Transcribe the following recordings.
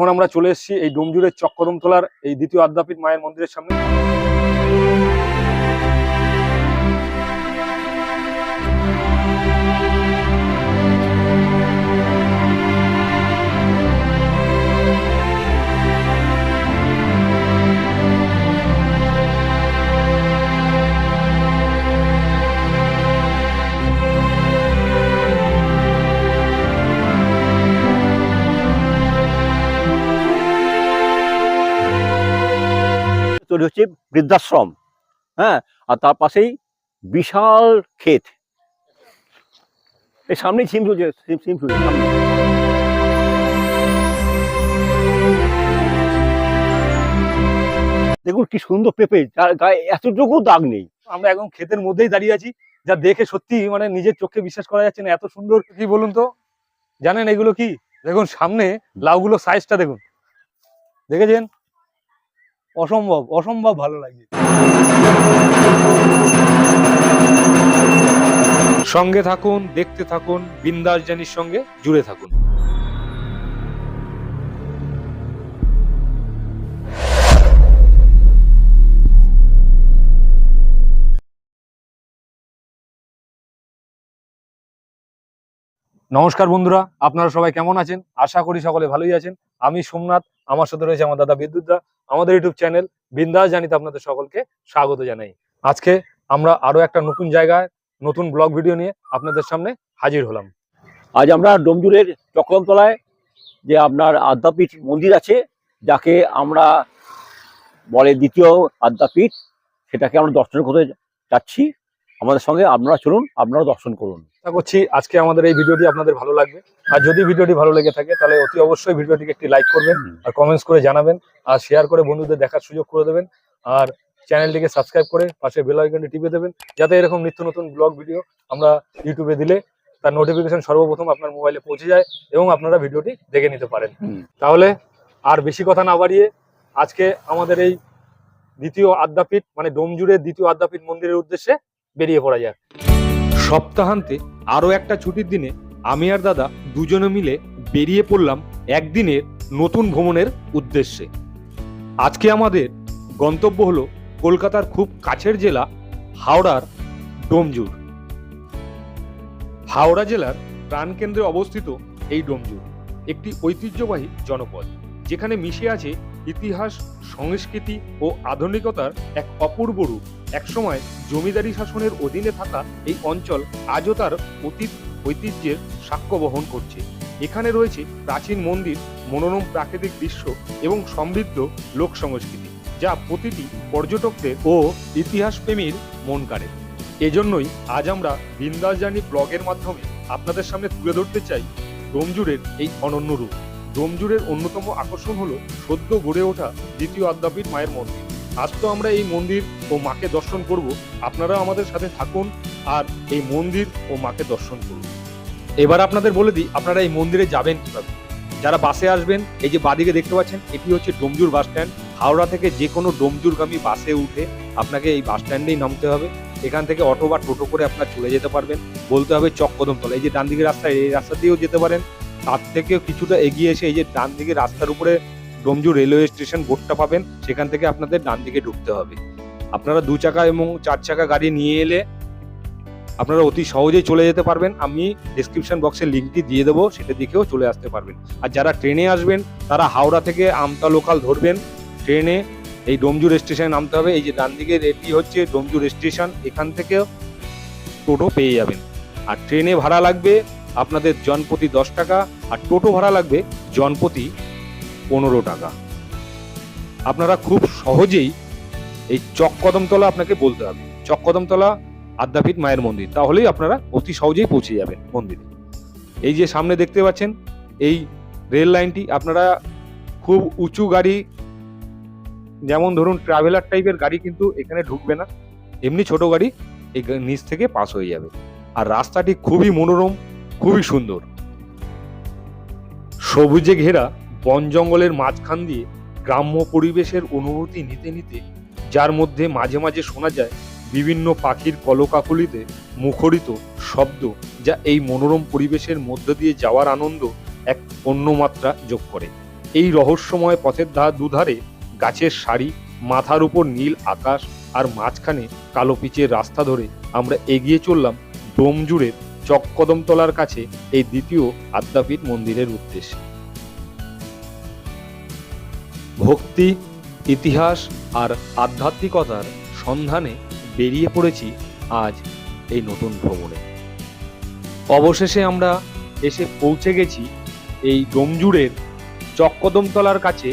এখন আমরা চলে এসেছি এই ডোমজুড়ের চক্করমতলার এই দ্বিতীয় আদ্যাপীঠ মায়ের মন্দিরের সামনে। তৈরি হচ্ছে বৃদ্ধাশ্রম হ্যাঁ? আর তার পাশেই বিশাল ক্ষেত। এই সামনেই সিম চলছে সিম সিম চলছে সামনে। দেখুন কি সুন্দর পেঁপে যার গায়ে এতটুকু দাগ নেই। আমরা এখন ক্ষেতের মধ্যেই দাঁড়িয়ে আছি যা দেখে সত্যি মানে নিজের চোখে বিশ্বাস করা যাচ্ছে না এত সুন্দর। কি বলুন তো? জানেন এগুলো কি? দেখুন সামনে লাউগুলো সাইজটা দেখুন। দেখেছেন? অসম্ভব অসম্ভব ভালো লাগে। সঙ্গে থাকুন দেখতে থাকুন বিন্দাস জানির সঙ্গে জুড়ে থাকুন। নমস্কার বন্ধুরা, আপনারা সবাই কেমন আছেন? আশা করি সকলে ভালোই আছেন। আমি সোমনাথ, আমার সাথে রয়েছে আমার দাদা বিদ্যুৎদা আমাদের ইউটিউব চ্যানেল বিন্দাস জানিতে আপনাদের সকলকে স্বাগত জানাই। আজকে আমরা আরও একটা নতুন জায়গায়, নতুন ব্লগ ভিডিও নিয়ে আপনাদের সামনে হাজির হলাম। আজ আমরা ডোমজুরের চক্রমতলায় যে আপনার আদ্যাপীঠ মন্দির আছে, যাকে আমরা বলে দ্বিতীয় আদ্যাপীঠ, সেটাকে আমরা দর্শন করতে যাচ্ছি। আমাদের সঙ্গে আপনারা চলুন আপনারা দর্শন করুন। আশা করছি আজকে আমাদের এই ভিডিওটি আপনাদের ভালো লাগবে। আর যদি ভিডিওটি ভালো লেগে থাকে তাহলে অতি অবশ্যই ভিডিওটিকে একটি লাইক করবেন আর কমেন্টস করে জানাবেন আর শেয়ার করে বন্ধুদের দেখার সুযোগ করে দেবেন। আর চ্যানেলটিকে সাবস্ক্রাইব করে পাশে বেল আইকনটি টিপে দেবেন যাতে এরকম নিত্য নতুন ব্লগ ভিডিও আমরা ইউটিউবে দিলে তার নোটিফিকেশন সর্বপ্রথম আপনার মোবাইলে পৌঁছে যায় এবং আপনারা ভিডিওটি দেখে নিতে পারেন। তাহলে আর বেশি কথা না বাড়িয়ে আজকে আমাদের এই দ্বিতীয় আদ্যাপীঠ মানে ডোমজুড়ের দ্বিতীয় আদ্যাপীঠ মন্দিরের উদ্দেশ্যে বেরিয়ে পড়া যাক। সপ্তাহান্তে আরও একটা ছুটির দিনে আমি আর দাদা দুজনে মিলে বেরিয়ে পড়লাম একদিনের নতুন ভ্রমণের উদ্দেশ্যে। আজকে আমাদের গন্তব্য হলো কলকাতার খুব কাছের জেলা হাওড়ার ডোমজুর। হাওড়া জেলার প্রাণকেন্দ্রে অবস্থিত এই ডোমজুর, একটি ঐতিহ্যবাহী জনপদ, যেখানে মিশে আছে ইতিহাস, সংস্কৃতি ও আধুনিকতার এক অপূর্ব রূপ। একসময় জমিদারি শাসনের অধীনে থাকা এই অঞ্চল আজও তার অতীত ঐতিহ্যের সাক্ষ্য বহন করছে। এখানে রয়েছে প্রাচীন মন্দির, মনোরম প্রাকৃতিক দৃশ্য এবং সমৃদ্ধ লোক সংস্কৃতি, যা প্রতিটি পর্যটকদের ও ইতিহাস প্রেমীর মন কাড়ে। এজন্যই আজ আমরা বিন্দাস জার্নি ব্লগের মাধ্যমে আপনাদের সামনে তুলে ধরতে চাই ডোমজুরের এই অনন্য রূপ। ডোমজুরের অন্যতম আকর্ষণ হলো সদ্য গড়ে ওঠা দ্বিতীয় আদ্যাপীঠ মায়ের মন্দির। আজ তো আমরা এই মন্দির ও মাকে দর্শন করব। আপনারা আমাদের সাথে থাকুন আর এই মন্দির ও মাকে দর্শন করুন। এবার আপনাদের বলে দিই, আপনারা এই মন্দিরে যাবেন কীভাবে? যারা বাসে আসবেন, এই যে বাদিকে দেখতে পাচ্ছেন, এটি হচ্ছে ডোমজুর বাস স্ট্যান্ড। হাওড়া থেকে যে কোনো ডোমজুরগামী বাসে উঠে আপনাকে এই বাস স্ট্যান্ডেই নামতে হবে। এখান থেকে অটো বা টোটো করে আপনার চলে যেতে পারবেন। বলতে হবে চক্কদমতলা এই যে ডান দিকের রাস্তা, এই রাস্তা দিয়েও যেতে পারেন। তার থেকে কিছুটা এগিয়ে এসে এই যে ডান দিকে রাস্তার উপরে ডোমজুর রেলওয়ে স্টেশন বোর্ডটা পাবেন, সেখান থেকে আপনাদের ডান দিকে ঢুকতে হবে। আপনারা দু চাকা এবং চার চাকা গাড়ি নিয়ে এলে আপনারা অতি সহজেই চলে যেতে পারবেন। আমি ডিসক্রিপশন বক্সে লিঙ্কটি দিয়ে দেবো, সেটা দিকেও চলে আসতে পারবেন। আর যারা ট্রেনে আসবেন, তারা হাওড়া থেকে আমতা লোকাল ধরবেন। ট্রেনে এই ডোমজুর স্টেশনে নামতে হবে। এই যে ডান দিকে এটি হচ্ছে ডোমজুর স্টেশন, এখান থেকেও টোটো পেয়ে যাবেন। আর ট্রেনে ভাড়া লাগবে আপনাদের জনপ্রতি দশ টাকা আর টোটো ভাড়া লাগবে জনপ্রতি পনেরো টাকা। আপনারা খুব সহজেই এই চককদমতলা আপনাকে বলতে হবে। চককদমতলা আদ্যাপীঠ মায়ের মন্দির। তাহলেই আপনারা অতি সহজেই পৌঁছে যাবেন মন্দিরে। এই যে সামনে দেখতে পাচ্ছেন, এই রেল লাইনটি আপনারা খুব উঁচু গাড়ি, যেমন ধরুন ট্রাভেলার টাইপের গাড়ি কিন্তু এখানে ঢুকবে না। এমনি ছোট গাড়ি এই নিচ থেকে পাস হয়ে যাবে। আর রাস্তাটি খুবই মনোরম খুবই সুন্দর। সবুজে ঘেরা বন জঙ্গলের মাঝখান দিয়ে গ্রাম্য পরিবেশের অনুভূতি নিতে নিতে, যার মধ্যে মাঝে মাঝে শোনা যায় বিভিন্ন পাখির কলকাকলিতে মুখরিত শব্দ যা এই মনোরম পরিবেশের মধ্য দিয়ে যাওয়ার আনন্দ এক অন্য মাত্রা যোগ করে। এই রহস্যময় পথের ধার দুধারে গাছের সারি, মাথার উপর নীল আকাশ আর মাঝখানে কালো পিচের রাস্তা ধরে আমরা এগিয়ে চললাম ডোমজুড়ের চককদমতলার কাছে এই দ্বিতীয় আদ্যাপীঠ মন্দিরের উদ্দেশ্যে। ভক্তি, ইতিহাস আর আধ্যাত্মিকতার সন্ধানে বেরিয়ে পড়েছি আজ এই নতুন ভ্রমণে। অবশেষে আমরা এসে পৌঁছে গেছি এই ডোমজুড়ের চক্কদমতলার কাছে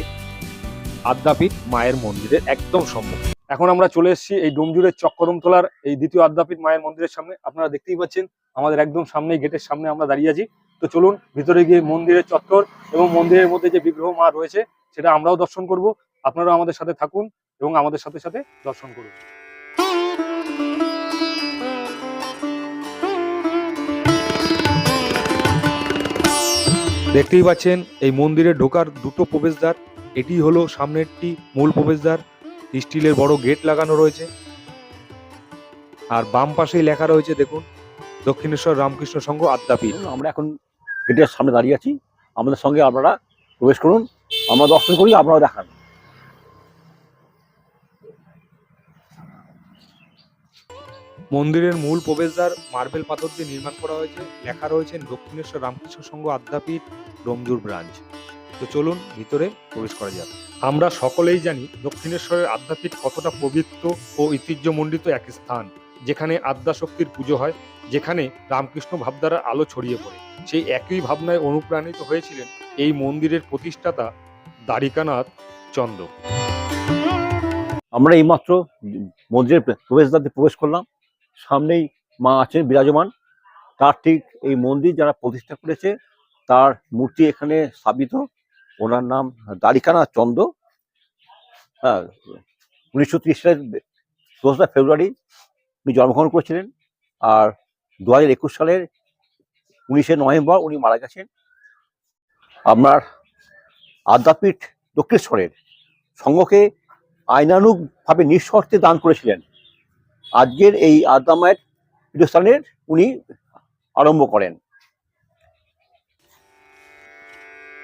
আদ্যাপীঠ মায়ের মন্দিরের একদম সম্মুখে। এখন আমরা চলে এসেছি এই ডোমজুড়ের চক্কদমতলার এই দ্বিতীয় আদ্যাপীঠ মায়ের মন্দিরের সামনে। আপনারা দেখতেই পাচ্ছেন, আমাদের একদম সামনে গেটের সামনে আমরা দাঁড়িয়ে আছি। তো চলুন, ভিতরে গিয়ে মন্দিরের চত্বর এবং মন্দিরের মধ্যে যে বিগ্রহ মা রয়েছে, সেটা আমরাও দর্শন করব। আপনারাও আমাদের সাথে থাকুন এবং আমাদের সাথে সাথে দর্শন করুন। দেখতেই পাচ্ছেন, এই মন্দিরে ঢোকার দুটো প্রবেশদ্বার, এটি হলো সামনেরটি মূল প্রবেশদ্বার। স্টিলের বড় গেট লাগানো রয়েছে। আর বাম পাশেই লেখা রয়েছে দেখুন দক্ষিণেশ্বর রামকৃষ্ণ সংঘ আদ্যাপীঠ। আমরা এখন গেটের সামনে দাঁড়িয়ে আছি। আমাদের সঙ্গে আপনারা প্রবেশ করুন আমরা দর্শন করি আপনারা দেখান। মন্দিরের মূল প্রবেশদ্বার মার্বেল পাথর দিয়ে নির্মাণ করা হয়েছে। লেখা রয়েছে দক্ষিণেশ্বর রামকৃষ্ণ সংঘ আদ্যাপীঠ ডোমজুর ব্রাঞ্চ। তো চলুন ভিতরে প্রবেশ করা যাক। আমরা সকলেই জানি দক্ষিণেশ্বরের আধ্যাত্মিক কতটা পবিত্র ও ঐতিহ্যমণ্ডিত এক স্থান যেখানে আদ্যাশক্তির পুজো হয় যেখানে রামকৃষ্ণ ভাবধারার আলো ছড়িয়ে পড়ে। সেই একই ভাবনায় অনুপ্রাণিত হয়েছিলেন এই মন্দিরের প্রতিষ্ঠাতা দ্বারিকানাথ চন্দ্র। আমরা এইমাত্র মন্দিরের প্রবেশদ্বার দিয়ে প্রবেশ করলাম। সামনেই মা আছেন বিরাজমান। তার ঠিক এই মন্দির যারা প্রতিষ্ঠা করেছে তার মূর্তি এখানে স্থাপিত। ওনার নাম দ্বারিকানাথ চন্দ্র হ্যাঁ উনিশশো ত্রিশ সালের দোসরা ফেব্রুয়ারি উনি জন্মগ্রহণ করেছিলেন আর দু হাজার একুশ সালের উনিশে নভেম্বর উনি মারা গেছেন। আপনার আদ্যাপীঠ দক্ষিণেশ্বরের সংঘকে আইনানুগভাবে নিঃশর্তে দান করেছিলেন। আজকের এই আদ্যামায়ের পীঠস্থানের উনি আরম্ভ করেন।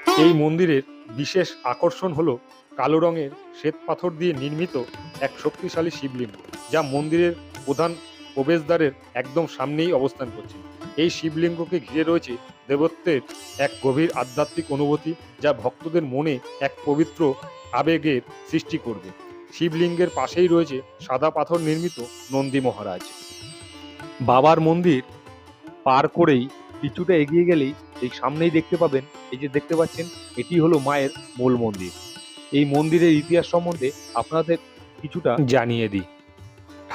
এই মন্দিরের বিশেষ আকর্ষণ হলো কালো রঙের শ্বেত পাথর দিয়ে নির্মিত এক শক্তিশালী শিবলিঙ্গ, যা মন্দিরের প্রধান প্রবেশদ্বারের একদম সামনেই অবস্থান করছে। এই শিবলিঙ্গকে ঘিরে রয়েছে দেবত্বের এক গভীর আধ্যাত্মিক অনুভূতি, যা ভক্তদের মনে এক পবিত্র আবেগের সৃষ্টি করবে। শিবলিঙ্গের পাশেই রয়েছে সাদা পাথর নির্মিত নন্দী মহারাজ। বাবার মন্দির পার করেই কিছুটা এগিয়ে গেলেই এই সামনেই দেখতে পাবেন এই যে দেখতে পাচ্ছেন, এটি হলো মায়ের মূল মন্দির। এই মন্দিরের ইতিহাস সম্বন্ধে আপনাদের কিছুটা জানিয়ে দিই।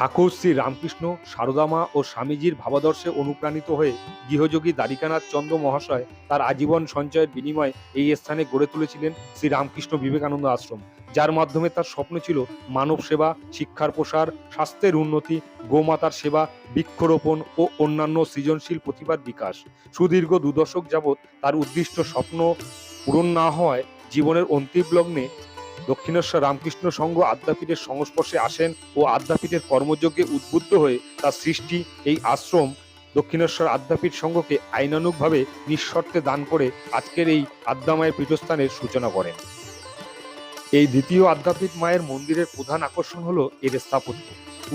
ঠাকুর শ্রী রামকৃষ্ণ, সারদামা ও স্বামীজির ভাবাদর্শে অনুপ্রাণিত হয়ে গৃহযোগী দ্বারিকানাথ চন্দ্র মহাশয় তার আজীবন সঞ্চয়ের বিনিময়ে এই স্থানে গড়ে তুলেছিলেন শ্রী রামকৃষ্ণ বিবেকানন্দ আশ্রম, যার মাধ্যমে তার স্বপ্ন ছিল মানব সেবা, শিক্ষার প্রসার, স্বাস্থ্যের উন্নতি, গোমাতার সেবা, বৃক্ষরোপণ ও অন্যান্য সৃজনশীল প্রতিভার বিকাশ। সুদীর্ঘ দুদশক যাবৎ তার উদ্দিষ্ট স্বপ্ন পূরণ না হওয়ায় জীবনের অন্তিম লগ্নে দক্ষিণেশ্বর রামকৃষ্ণ সংঘ আদ্যাপীঠের সংস্পর্শে আসেন ও আদ্যাপীঠের কর্মযজ্ঞে উদ্বুদ্ধ হয়ে তার সৃষ্টি, এই আশ্রম দক্ষিণেশ্বর আদ্যাপীঠ সংঘকে আইনানুগভাবে নিঃশর্তে দান করে আজকের এই আদ্যামায়ের পীঠস্থানের সূচনা করেন। এই দ্বিতীয় আদ্যাপীঠ মায়ের মন্দিরের প্রধান আকর্ষণ হলো এর স্থাপত্য।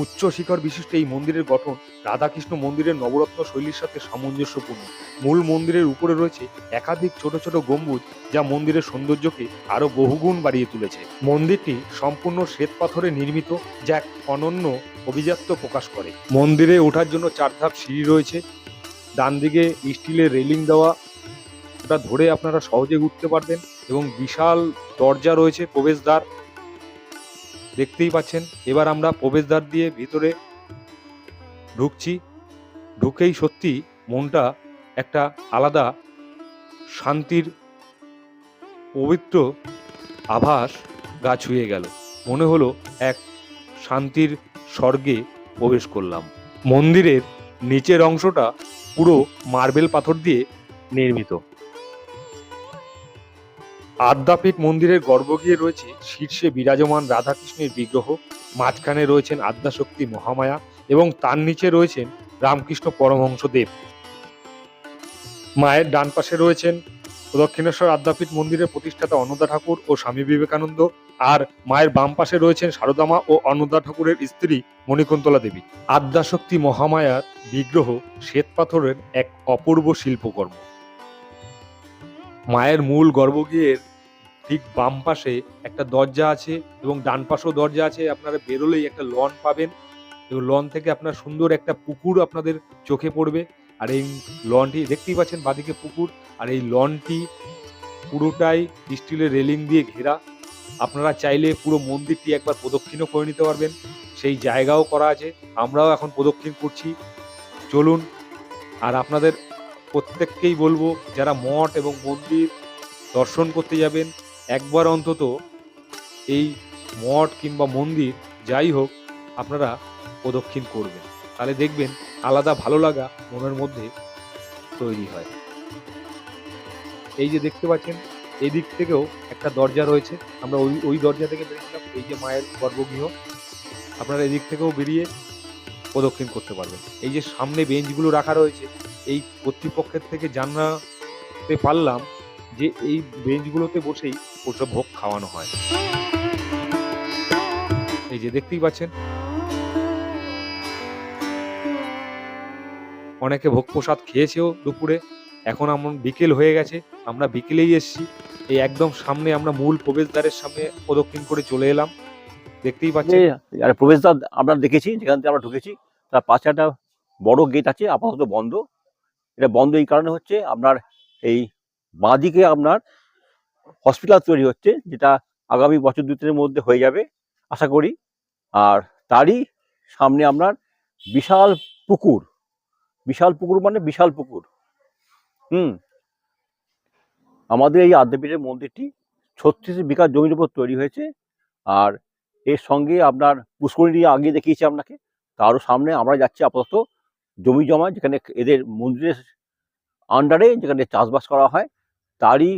উচ্চ শিখর বিশিষ্ট এই মন্দিরের গঠন রাধাকৃষ্ণ মন্দিরের নবরত্ন শৈলীর সাথে সামঞ্জস্যপূর্ণ। মূল মন্দিরের উপরে রয়েছে একাধিক ছোট ছোট গম্বুজ যা মন্দিরের সৌন্দর্যকে আরও বহুগুণ বাড়িয়ে তুলেছে। মন্দিরটি সম্পূর্ণ শ্বেত পাথরে নির্মিত, যা এক অনন্য অভিজাত্য প্রকাশ করে। মন্দিরে ওঠার জন্য চার ধাপ সিঁড়ি রয়েছে। ডান দিকে স্টিলের রেলিং দেওয়া, ওটা ধরে আপনারা সহজে উঠতে পারবেন এবং বিশাল দরজা রয়েছে, প্রবেশদ্বার। দেখতেই পাচ্ছেন। এবার আমরা প্রবেশদ্বার দিয়ে ভিতরে ঢুকছি। ঢুকেই সত্যি মনটা একটা আলাদা শান্তির, পবিত্র আভাস গা ছুঁয়ে গেল। মনে হলো এক শান্তির স্বর্গে প্রবেশ করলাম। মন্দিরের নিচের অংশটা পুরো মার্বেল পাথর দিয়ে নির্মিত। আদ্যাপীঠ মন্দিরের গর্ভগৃহে রয়েছে শীর্ষে বিরাজমান রাধাকৃষ্ণের বিগ্রহ, মাঝখানে রয়েছেন আদ্যাশক্তি মহামায়া এবং তার নিচে রয়েছেন রামকৃষ্ণ পরমহংসদেব। মায়ের ডান পাশে রয়েছেন দক্ষিণেশ্বর আদ্যাপীঠ মন্দিরের প্রতিষ্ঠাতা অন্নদা ঠাকুর ও স্বামী বিবেকানন্দ আর মায়ের বাম পাশে রয়েছেন সারদামা ও অন্নদা ঠাকুরের স্ত্রী মণিকুন্তলা দেবী। আদ্যাশক্তি মহামায়ার বিগ্রহ শ্বেত পাথরের এক অপূর্ব শিল্পকর্ম। মায়ের মূল গর্ভগৃহের ঠিক বাম পাশে একটা দরজা আছে এবং ডান পাশেও দরজা আছে। আপনারা বেরোলেই একটা লন পাবেন। এবং লন থেকে আপনার সুন্দর একটা পুকুর আপনাদের চোখে পড়বে। আর এই লনটি দেখতেই পাচ্ছেন বাদিকে পুকুর। আর এই লনটি পুরোটাই স্টিলের রেলিং দিয়ে ঘেরা। আপনারা চাইলে পুরো মন্দিরটি একবার প্রদক্ষিণও করে নিতে পারবেন। সেই জায়গাও করা আছে। আমরাও এখন প্রদক্ষিণ করছি। চলুন, আর আপনাদের প্রত্যেককেই বলব, যারা মঠ এবং মন্দির দর্শন করতে যাবেন, একবার অন্তত এই মঠ কিংবা মন্দির যাই হোক, আপনারা প্রদক্ষিণ করবেন। তাহলে দেখবেন আলাদা ভালো লাগা মনের মধ্যে তৈরি হয়। এই যে দেখতে পাচ্ছেন এই দিক থেকেও একটা দরজা রয়েছে। আমরা ওই ওই দরজা থেকে বেরিয়েছিলাম, এই যে মায়ের গর্ভগৃহ। আপনারা এদিক থেকেও বেরিয়ে প্রদক্ষিণ করতে পারবেন। এই যে সামনে বেঞ্চগুলো রাখা রয়েছে এই কর্তৃপক্ষের থেকে জানাতে পারলাম যে এই বেঞ্চগুলোতে বসেই ওসব ভোগ খাওয়ানো হয়। এই যে দেখতেই পাচ্ছেন। অনেকে ভোগ প্রসাদ খেয়েছেও দুপুরে। এখন এমন বিকেল হয়ে গেছে, আমরা বিকেলেই এসেছি। এই একদম সামনে আমরা মূল প্রবেশদ্বারের সামনে প্রদক্ষিণ করে চলে এলাম। দেখতেই যে পাচ্ছেন আর প্রবেশদ্বার আমরা দেখেছি, যেখান থেকে আমরা ঢুকেছি, তার পাশে একটা বড় গেট আছে, আপাতত বন্ধ। এটা বন্ধ এই কারণে হচ্ছে আপনার এই বাঁদিকে আপনার হসপিটাল তৈরি হচ্ছে, যেটা আগামী বছর দু মধ্যে হয়ে যাবে, আশা করি। আর তারই সামনে আপনার বিশাল পুকুর বিশাল পুকুর মানে বিশাল পুকুর। হুম। আমাদের এই আদ্যাপীঠের মন্দিরটি ছত্রিশ বিঘা জমির উপর তৈরি হয়েছে, আর এর সঙ্গে আপনার পুষ্করিণী আগে দেখিয়েছি আপনাকে, তারও সামনে আমরা যাচ্ছি আপাতত জমি জমা, যেখানে এদের মন্দিরের আন্ডারে যেখানে চাষবাস করা হয়, তারই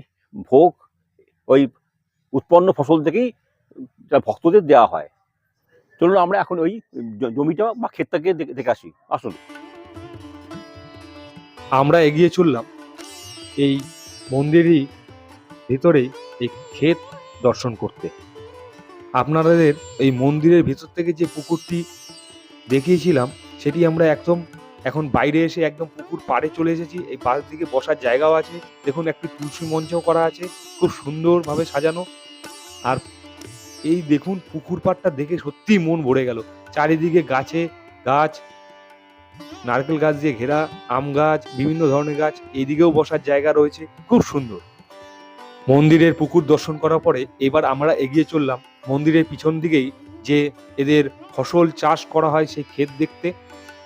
ভোগ, ওই উৎপন্ন ফসল থেকেই ভক্তদের দেওয়া হয়। চলুন আমরা এখন ওই জমিটা বা ক্ষেতটাকে দেখে আসি। আসুন। আমরা এগিয়ে চললাম। এই মন্দিরই ভিতরেই এই ক্ষেত দর্শন করতে। আপনাদের এই মন্দিরের ভিতর থেকে যে পুকুরটি দেখিয়েছিলাম, সেটি আমরা একদম এখন বাইরে এসে একদম পুকুর পাড়ে চলে এসেছি, এই পাশ দিকে বসার জায়গাও আছে, দেখুন একটি তুলসী মঞ্চও করা আছে, খুব সুন্দরভাবে সাজানো। আর এই দেখুন পুকুর পাড়টা দেখে সত্যিই মন ভরে গেল। চারিদিকে গাছে গাছ, নারকেল গাছ দিয়ে ঘেরা, আম গাছ, বিভিন্ন ধরনের গাছ, এইদিকেও বসার জায়গা রয়েছে, খুব সুন্দর। মন্দিরের পুকুর দর্শন করার পরে এবার আমরা এগিয়ে চললাম। মন্দিরের পিছন দিকেই যে এদের ফসল চাষ করা হয় সেই ক্ষেত দেখতে।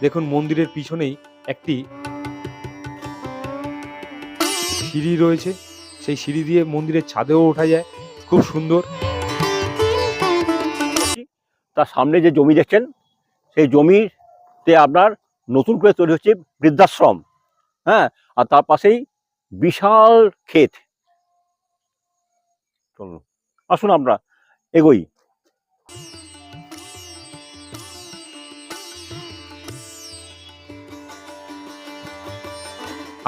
দেখুন মন্দিরের পিছনেই একটি সিঁড়ি রয়েছে। সেই সিঁড়ি দিয়ে মন্দিরের ছাদেও ওঠা যায়। খুব সুন্দর। তার সামনে যে জমি দেখছেন, সেই জমিতে আপনার নতুন করে তৈরি হচ্ছে বৃদ্ধাশ্রম। হ্যাঁ আর তার পাশেই বিশাল ক্ষেত। চলুন, আসুন আমরা এগোই।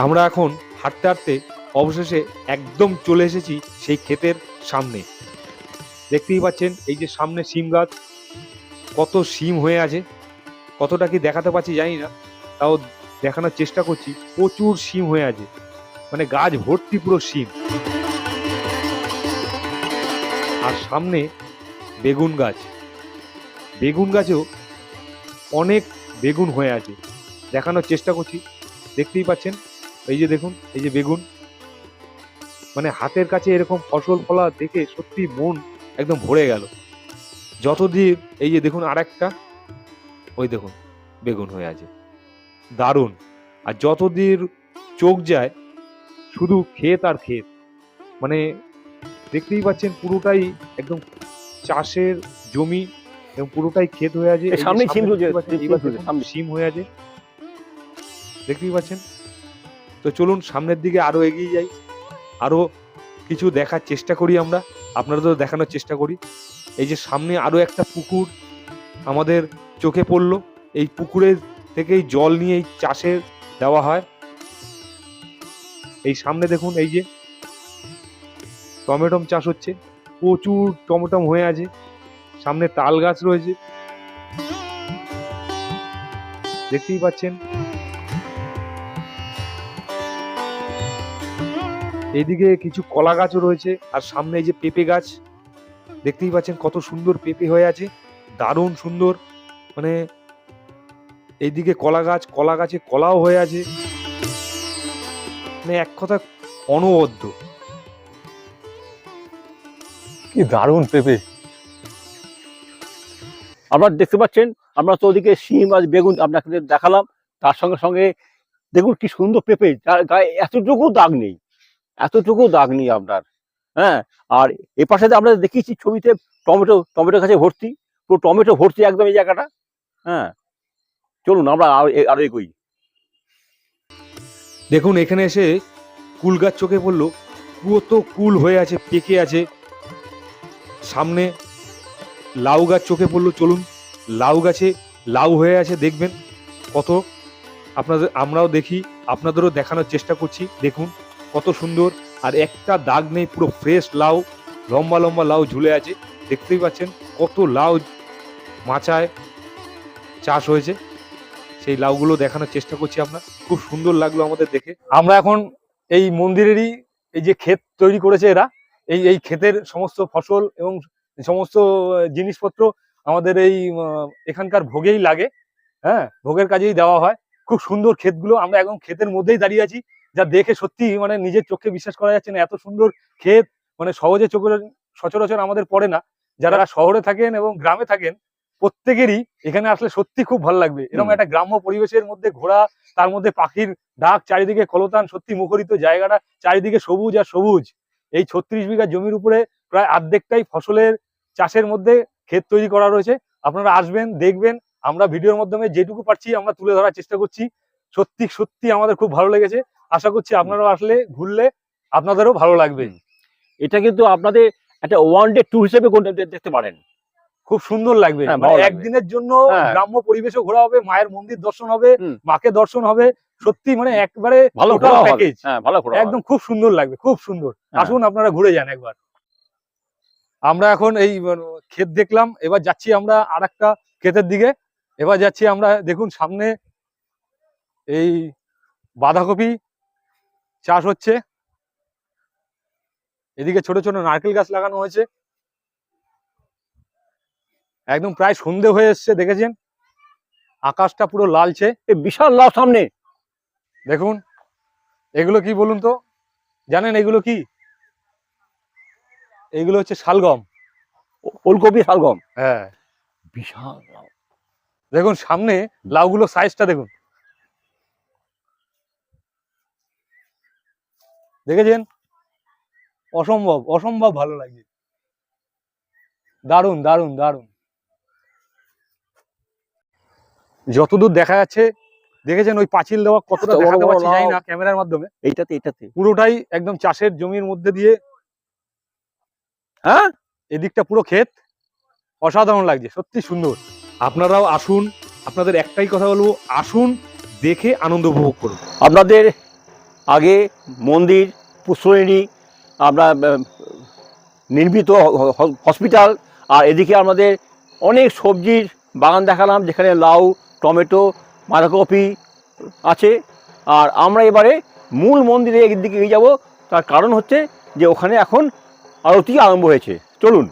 আমরা এখন হাঁটতে হাঁটতে অবশেষে একদম চলে এসেছি সেই ক্ষেতের সামনে। দেখতেই পাচ্ছেন, এই যে সামনে সিম গাছ, কত সিম হয়ে আছে। কতটা কি দেখাতে পারছি জানি না, তাও দেখানোর চেষ্টা করছি, প্রচুর সিম হয়ে আছে। মানে গাছ ভর্তি পুরো সিম আর সামনে বেগুন গাছ। বেগুন গাছেও অনেক বেগুন হয়ে আছে। দেখানোর চেষ্টা করছি। দেখতেই পাচ্ছেন এই যে দেখুন এই যে বেগুন। মানে হাতের কাছে এরকম ফসল ফলা দেখে সত্যি মন একদম ভরে গেল। যতদিন এই যে দেখুন আরেকটা ওই দেখুন বেগুন হয়ে আছে। দারুণ। আর যতদিন চোখ যায় শুধু ক্ষেত আর ক্ষেত। মানে দেখতেই পাচ্ছেন পুরোটাই একদম চাষের জমি এবং পুরোটাই ক্ষেত হয়ে আছে। সামনে। সিম হয়ে আছে। দেখতেই পাচ্ছেন? তো চলুন সামনের দিকে আরও এগিয়ে যাই। আরও কিছু দেখার চেষ্টা করি আমরা। আপনাদের দেখানোর চেষ্টা করি। এই যে সামনে আরও একটা পুকুর আমাদের চোখে পড়ল। এই পুকুরের থেকেই জল নিয়ে এই চাষে দেওয়া হয়। এই সামনে দেখুন, এই যে টমেটম চাষ হচ্ছে। প্রচুর টমেটম হয়ে আছে। সামনে তাল গাছ রয়েছে। দেখতেই পাচ্ছেন এইদিকে কিছু কলা গাছও রয়েছে, আর সামনে যে পেঁপে গাছ, দেখতেই পাচ্ছেন কত সুন্দর পেঁপে হয়ে আছে, দারুণ সুন্দর মানে এইদিকে কলা গাছ, কলা গাছে কলাও হয়ে আছে মানে এক কথা অনবদ্য। কি দারুণ পেঁপে। আপনারা দেখতে পাচ্ছেন, আমরা তো ওদিকে শিম আর বেগুন আপনাকে দেখালাম, তার সঙ্গে সঙ্গে দেখুন কি সুন্দর পেঁপে, যার গায়ে এতটুকু দাগ নেই। এতটুকু দাগ নেই আপনার হ্যাঁ? আর এ পাশে আমরা দেখিয়েছি ছবিতে টমেটো টমেটো গাছে ভর্তি, পুরো টমেটো ভর্তি একদম এই জায়গাটা হ্যাঁ? চলুন আমরা আরও এগোই। দেখুন, এখানে এসে কুল গাছ চোখে পড়ল, পুরো তো কুল হয়ে আছে, পেকে আছে। সামনে লাউ গাছ চোখে পড়ল, চলুন। লাউ গাছে লাউ হয়ে আছে, দেখবেন কত। আপনাদের, আমরাও দেখি, আপনাদেরও দেখানোর চেষ্টা করছি, দেখুন। কত সুন্দর। আর একটা দাগ নেই, পুরো ফ্রেশ লাউ, লম্বা লম্বা লাউ ঝুলে আছে। দেখতেই পাচ্ছেন কত লাউ মাচায় চাষ হয়েছে। সেই লাউগুলো দেখানোর চেষ্টা করছি আমরা খুব সুন্দর লাগল আমাদের দেখে। আমরা এখন এই মন্দিরেরই এই যে ক্ষেত তৈরি করেছে এরা, এই এই ক্ষেতের সমস্ত ফসল এবং সমস্ত জিনিসপত্র আমাদের এই এখানকার ভোগেই লাগে। হ্যাঁ ভোগের কাজেই দেওয়া হয়। খুব সুন্দর ক্ষেতগুলো, আমরা একদম ক্ষেতের মধ্যেই দাঁড়িয়ে আছি। যা দেখে সত্যি মানে নিজের চোখে বিশ্বাস করা যাচ্ছে না এত সুন্দর ক্ষেত মানে সহজে চোখে সচরাচর আমাদের পড়ে না। যারা শহরে থাকেন এবং গ্রামে থাকেন প্রত্যেকেরই এখানে আসলে সত্যি খুব ভালো লাগবে। এরকম একটা গ্রাম্য পরিবেশের মধ্যে ঘোরা তার মধ্যে পাখির ডাক চারিদিকে কলতান সত্যি মুখরিত জায়গাটা চারিদিকে সবুজ আর সবুজ। এই ছত্রিশ বিঘা জমির উপরে প্রায় অর্ধেকটাই ফসলের চাষের মধ্যে ক্ষেত তৈরি করা রয়েছে। আপনারা আসবেন দেখবেন আমরা ভিডিওর মাধ্যমে যেটুকু পারছি আমরা তুলে ধরার চেষ্টা করছি। সত্যি সত্যি আমাদের খুব ভালো লেগেছে। আশা করছি আপনারাও আসলে ঘুরলে আপনাদেরও ভালো লাগবে। এটা কিন্তু আপনাদের একটা ওয়ান ডে ট্যুর হিসেবে দেখতে পারেন। খুব সুন্দর লাগবে। হ্যাঁ, মানে একদিনের জন্য হ্যাঁ। গ্রাম্য পরিবেশও ঘোরা হবে মায়ের মন্দির দর্শন হবে। মাকে দর্শন হবে। সত্যি মানে একবারে ভালো। হ্যাঁ ভালো একদম খুব সুন্দর লাগবে খুব সুন্দর। আসুন আপনারা ঘুরে যান একবার। আমরা এখন এই ক্ষেত দেখলাম এবার যাচ্ছি আমরা আর একটা ক্ষেতের দিকে। এবার যাচ্ছি আমরা দেখুন সামনে এই বাঁধাকপি চাষ হচ্ছে। এদিকে ছোট ছোট নারকেল গাছ লাগানো হয়েছে। একদম প্রায় সন্ধে হয়ে এসছে দেখেছেন? আকাশটা পুরো লালছে। এ বিশাল লাভ সামনে। দেখুন এগুলো কি বলুন তো? জানেন এগুলো কি? এগুলো হচ্ছে শালগম। ওলকপি শালগম। হ্যাঁ। বিশাল লাউ। দেখুন সামনে লাউগুলো সাইজটা দেখুন। দেখেছেন? অসম্ভব অসম্ভব ভালো লাগছে। দারুণ দারুণ দারুণ। যতদূর দেখা যাচ্ছে দেখেছেন ওই পাঁচিল দেওয়া কতটা দেখাতে পারছি জানি না ক্যামেরার মাধ্যমে। এইটাতে এইটাতে। পুরোটাই একদম চাষের জমির মধ্যে দিয়ে। হ্যাঁ? এদিকটা পুরো ক্ষেত। অসাধারণ লাগছে সত্যি সুন্দর। আপনারাও আসুন আপনাদের একটাই কথা বলব আসুন দেখে আনন্দ উপভোগ করুন। আপনাদের আগে মন্দির, পুষ্করিণী, আমরা নির্মিত হসপিটাল, আর এদিকে আমাদের অনেক সবজির বাগান দেখালাম, যেখানে লাউ, টমেটো, বাঁধাকপি আছে। আর আমরা এবারে মূল মন্দিরে দিকে এগিয়ে যাব, তার কারণ হচ্ছে যে ওখানে এখন আরতি আরম্ভ হয়েছে। চলুন।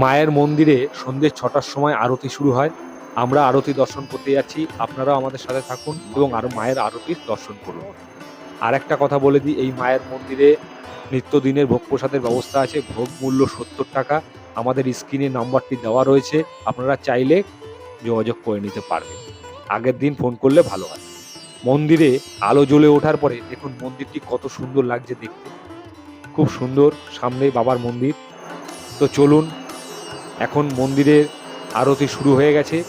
মায়ের মন্দিরে সন্ধ্যে ছটার সময় আরতি শুরু হয়। আমরা আরতি দর্শন করতে যাচ্ছি। আপনারাও আমাদের সাথে থাকুন এবং আরও মায়ের আরতির দর্শন করুন। আর একটা কথা বলে দিই, এই মায়ের মন্দিরে নিত্যদিনের ভোগ প্রসাদের ব্যবস্থা আছে। ভোগ মূল্য সত্তর টাকা। আমাদের স্ক্রিনে নাম্বারটি দেওয়া রয়েছে। আপনারা চাইলে যোগাযোগ করে নিতে পারবেন। আগের দিন ফোন করলে ভালো হয়। মন্দিরে আলো জ্বলে ওঠার পরে দেখুন মন্দিরটি কত সুন্দর লাগছে দেখতে। খুব সুন্দর, সামনেই বাবার মন্দির। তো চলুন, এখন মন্দিরের আরতি শুরু হয়ে গেছে।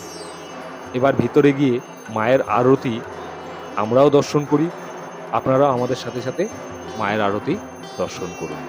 এবার ভিতরে গিয়ে মায়ের আরতি আমরাও দর্শন করি। আপনারাও আমাদের সাথে সাথে মায়ের আরতি দর্শন করুন।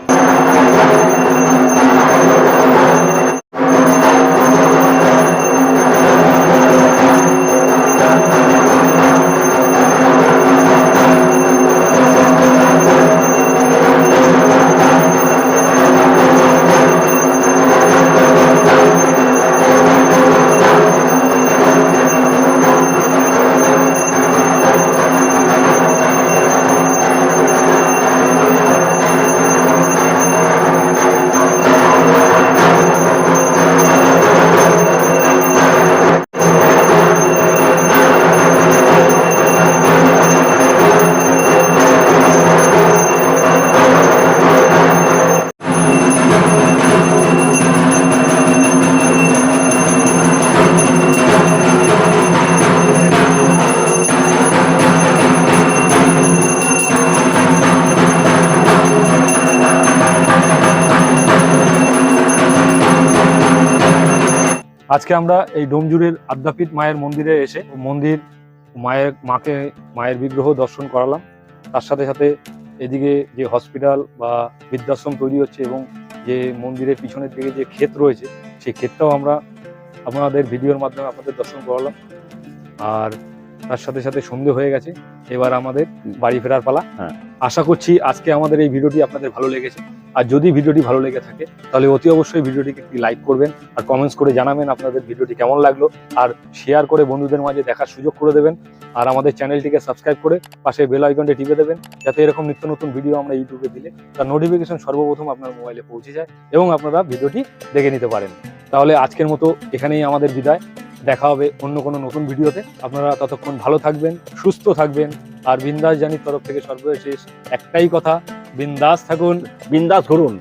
আজকে আমরা এই ডোমজুরের আদ্যাপীঠ মায়ের মন্দিরে এসে মন্দির মায়ের মাকে মায়ের বিগ্রহ দর্শন করালাম। তার সাথে সাথে এদিকে যে হসপিটাল বা বৃদ্ধাশ্রম তৈরি হচ্ছে এবং যে মন্দিরের পিছনের দিকে যে ক্ষেত রয়েছে সেই ক্ষেতটাও আমরা আপনাদের ভিডিওর মাধ্যমে আপনাদের দর্শন করালাম। আর তার সাথে সাথে সন্ধে হয়ে গেছে। এবার আমাদের বাড়ি ফেরার পালা। হ্যাঁ। আশা করছি আজকে আমাদের এই ভিডিওটি আপনাদের ভালো লেগেছে। আর যদি ভিডিওটি ভালো লেগে থাকে, তাহলে অতি অবশ্যই ভিডিওটিকে একটি লাইক করবেন আর কমেন্টস করে জানাবেন আপনাদের ভিডিওটি কেমন লাগল। আর শেয়ার করে বন্ধুদের মাঝে দেখার সুযোগ করে দেবেন। আর আমাদের চ্যানেলটিকে সাবস্ক্রাইব করে পাশে বেল আইকনটি টিপে দেবেন, যাতে এরকম নিত্য নতুন ভিডিও আমরা ইউটিউবে দিলে তার নোটিফিকেশন সর্বপ্রথম আপনার মোবাইলে পৌঁছে যায় এবং আপনারা ভিডিওটি দেখে নিতে পারেন। তাহলে আজকের মতো এখানেই আমাদের বিদায়। দেখা হবে অন্য কোনো নতুন ভিডিওতে। আপনারা ততক্ষণ ভালো থাকবেন, সুস্থ থাকবেন। আর বিন্দাস জানির তরফ থেকে সর্বশেষ একটাই কথা, বিন্দাস থাকুন। বিন্দাস করুন